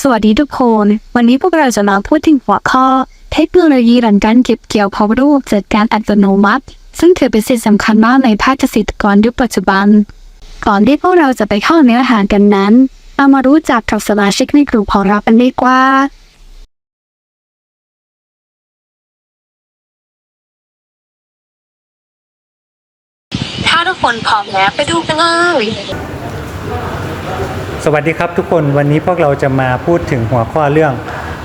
สวัสดีทุกคน วันนี้พวกเราจะมาพูดถึงหัวข้อ เทคโนโลยีหลังการเก็บเกี่ยวพร้อมระบบจัดการอัตโนมัติ ซึ่งถือเป็นสิ่งสำคัญมากในภาคเกษตรกรยุคปัจจุบัน ก่อนที่พวกเราจะไปเข้าเนื้อหากันนั้นเรามารู้จักกับสมาชิกในกลุ่มของเรากันดีกว่าถ้าทุกคนพร้อมแล้วไปดูกันเลย สวัสดีครับทุกคนวันนี้พวกเราจะมาพูดถึงหัวข้อเรื่อง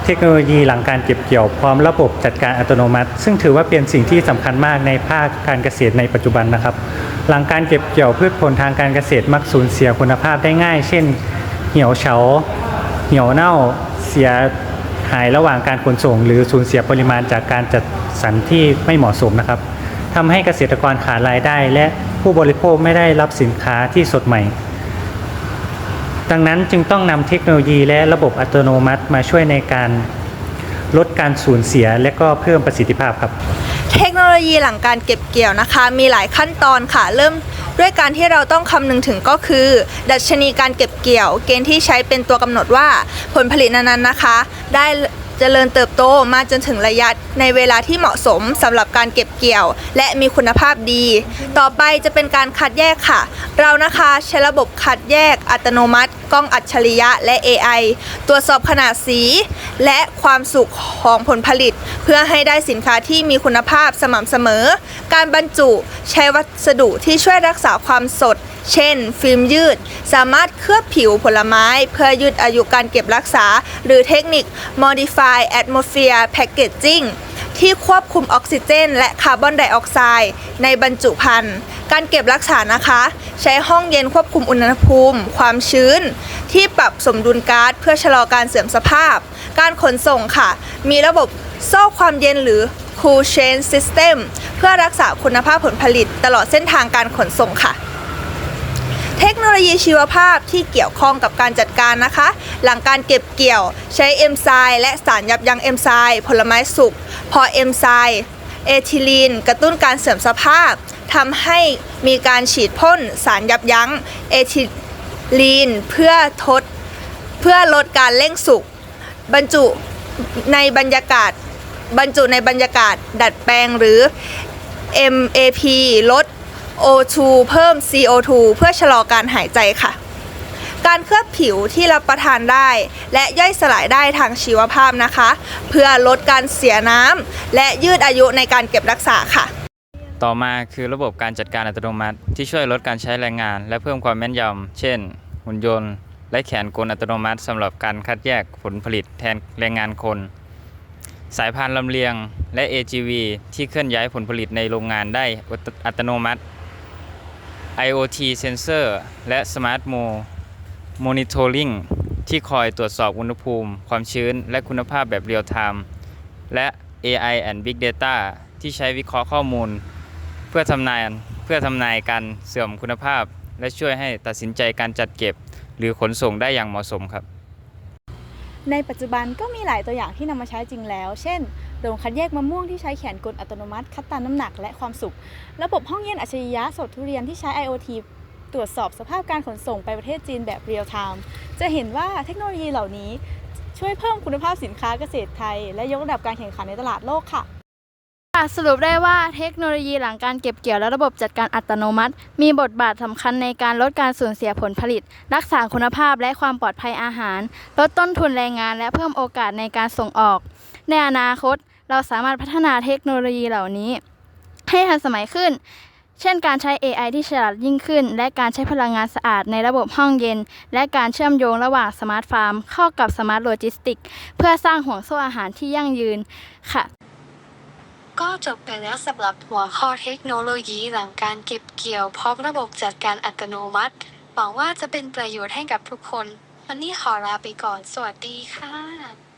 เทคโนโลยีหลังการเก็บเกี่ยวพร้อมระบบจัดการอัตโนมัติ ซึ่งถือว่าเป็นสิ่งที่สำคัญมากในภาคการเกษตรในปัจจุบันนะครับ หลังการเก็บเกี่ยวพืชผลทางการเกษตรมักสูญเสียคุณภาพได้ง่าย เช่น เหี่ยวเฉาเหี่ยวเน่าเสียหายระหว่างการขนส่ง หรือสูญเสียปริมาณจากการจัดสรรที่ไม่เหมาะสมนะครับทำให้เกษตรกรขาดรายได้ และผู้บริโภคไม่ได้รับสินค้าที่สดใหม่ ดังนั้นจึงต้องนำเทคโนโลยีและระบบอัตโนมัติมาช่วยในการลดการสูญเสียและก็เพิ่มประสิทธิภาพครับ เทคโนโลยีหลังการเก็บเกี่ยวนะคะ มีหลายขั้นตอนค่ะ เริ่มด้วยการที่เราต้องคำนึงถึงก็คือ ดัชนีการเก็บเกี่ยว เกณฑ์ที่ใช้เป็นตัวกำหนดว่าผลผลิตนั้นๆนะคะ ได้ จริญเติบโตมาจนถึงระยะในเวลาที่เหมาะสมสำหรับการเก็บเกี่ยว และมีคุณภาพดี ต่อไปจะเป็นการคัดแยกค่ะ เรานะคะใช้ระบบคัดแยกอัตโนมัติ กล้องอัจฉริยะและ AI ตรวจสอบขนาดสี และความสุขของผลผลิต เพื่อให้ได้สินค้าที่มีคุณภาพสม่ำเสมอ การบรรจุใช้วัสดุที่ช่วยรักษาความสด เช่น ฟิล์มยืด สามารถเคลือบผิวผลไม้ เพื่อยืดอายุการเก็บรักษา หรือเทคนิค Modify Atmosphere Packaging ที่ควบคุมออกซิเจน และคาร์บอนไดออกไซด์ในบรรจุภัณฑ์ การเก็บรักษานะคะ ใช้ห้องเย็นควบคุมอุณหภูมิ ความชื้น ที่ปรับสมดุลก๊าซเพื่อชะลอการเสื่อมสภาพ การขนส่งค่ะ มีระบบโซ่ความเย็นหรือ Cool Chain System เพื่อรักษาคุณภาพผลผลิตตลอดเส้นทางการขนส่งค่ะ เทคโนโลยีชีวภาพที่เกี่ยวข้องกับการจัดการนะคะ หลังการเก็บเกี่ยวใช้เอนไซม์และสารยับยั้งเอนไซม์ผลไม้สุกพอเอนไซม์เอทิลีนกระตุ้นการเสื่อมสภาพทำให้มีการฉีดพ่นสารยับยั้งเอทิลีนเพื่อทดเพื่อลดการเร่งสุกบรรจุในบรรยากาศ บรรจุในบรรยากาศดัดแปลงหรือ MAP ลด O2 เพิ่ม CO2 เพื่อชะลอการหายใจค่ะ การเคลือบผิวที่รับประทานได้ และย่อยสลายได้ทางชีวภาพนะคะ เพื่อลดการเสียน้ำและยืดอายุในการเก็บรักษาค่ะ ต่อมาคือระบบการจัดการอัตโนมัติที่ช่วยลดการใช้แรงงาน และเพิ่มความแม่นยำเช่น หุ่นยนต์ และแขนกลอัตโนมัติสำหรับการคัดแยกผลผลิตแทนแรงงานคนสายพานลำเลียงและ AGV ที่เคลื่อนย้ายผลผลิตในโรงงานได้อัตโนมัติ IoT เซนเซอร์และ Smart Mo Monitoring ที่คอยตรวจสอบอุณหภูมิ ความชื้น และคุณภาพแบบเรียลไทม์และ AI and Big Data ที่ใช้วิเคราะห์ข้อมูล เพื่อทำนายเพื่อทำนายการเสื่อมคุณภาพ และช่วยให้ตัดสินใจการจัดเก็บ หรือขนส่งได้อย่างเหมาะสมครับ ในปัจจุบันก็มีหลายตัวอย่างที่นำมาใช้จริงแล้ว เช่น โรงคัดแยกมะม่วงที่ใช้แขนกลอัตโนมัติ คัดตามน้ำหนักและความสุก ระบบห้องเย็นอัจฉริยะสดทุเรียนที่ใช้ IoT ตรวจสอบสภาพการขนส่งไปประเทศจีนแบบเรียลไทม์ จะเห็นว่าเทคโนโลยีเหล่านี้ช่วยเพิ่มคุณภาพสินค้าเกษตรไทย และยกระดับการแข่งขันในตลาดโลกค่ะสรุปได้ว่าเทคโนโลยีหลังการเก็บเกี่ยวและระบบจัดการอัตโนมัติ มีบทบาทสำคัญในการลดการสูญเสียผลผลิต รักษาคุณภาพและความปลอดภัยอาหาร ลดต้นทุนแรงงาน และเพิ่มโอกาสในการส่งออก ในอนาคต เราสามารถพัฒนาเทคโนโลยีเหล่านี้ ให้ทันสมัยขึ้น เช่นการใช้ AI ที่ฉลาดยิ่งขึ้น และการใช้พลังงานสะอาดในระบบห้องเย็น และการเชื่อมโยงระหว่างสมาร์ทฟาร์มเข้ากับสมาร์ทโลจิสติก เพื่อสร้างห่วงโซ่อาหารที่ยั่งยืนค่ะก็จบไปแล้วสำหรับหัวข้อเทคโนโลยีหลังการเก็บเกี่ยวพร้อมระบบจัดการอัตโนมัติ หวังว่าจะเป็นประโยชน์ให้กับทุกคน วันนี้ขอลาไปก่อน สวัสดีค่ะ